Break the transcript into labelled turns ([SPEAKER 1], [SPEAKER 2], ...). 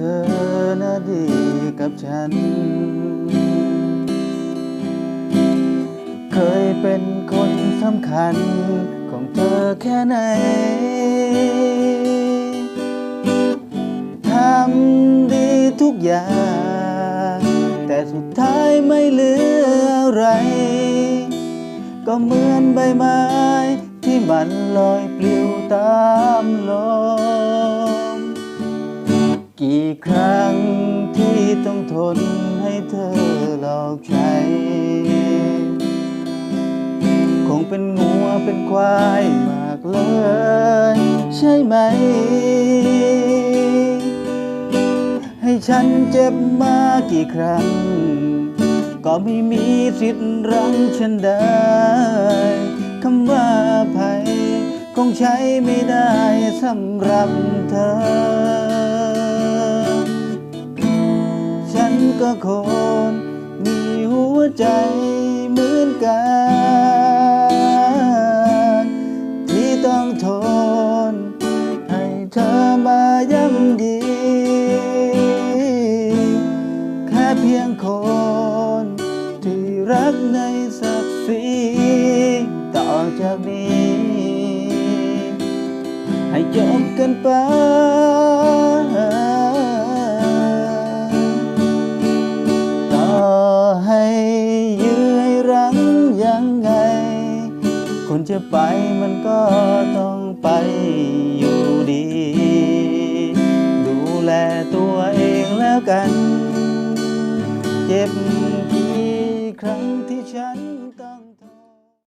[SPEAKER 1] เธอน่ะดีกับฉัน เคยเป็นคนสำคัญของเธอแค่ไหน ทำดีทุกอย่าง แต่สุดท้ายไม่เหลืออะไร ก็เหมือนใบไม้ที่มันลอยปลิวตา กี่ครั้งที่ต้องทนให้เธอหลอกใช้ คงเป็นงัวเป็นควายมากเลย ใช่ไหม ให้ฉันเจ็บมากี่ครั้ง ก็ไม่มีสิทธิ์รังฉันได้คำว่าภัยคงใช้ไม่ได้สำหรับเธอ ก็คนมีหัวใจเหมือนกัน ที่ต้องทน ให้เธอมาย่ำดีแค่เพียงคน ที่รักในศักดิ์ศรีต่อจากนี้ ให้จบกันไป วนจะไปมันก็ต้องไปอยู่ดี ดูแลตัวเองแล้วกัน เจ็บกี่ครั้งที่ฉัน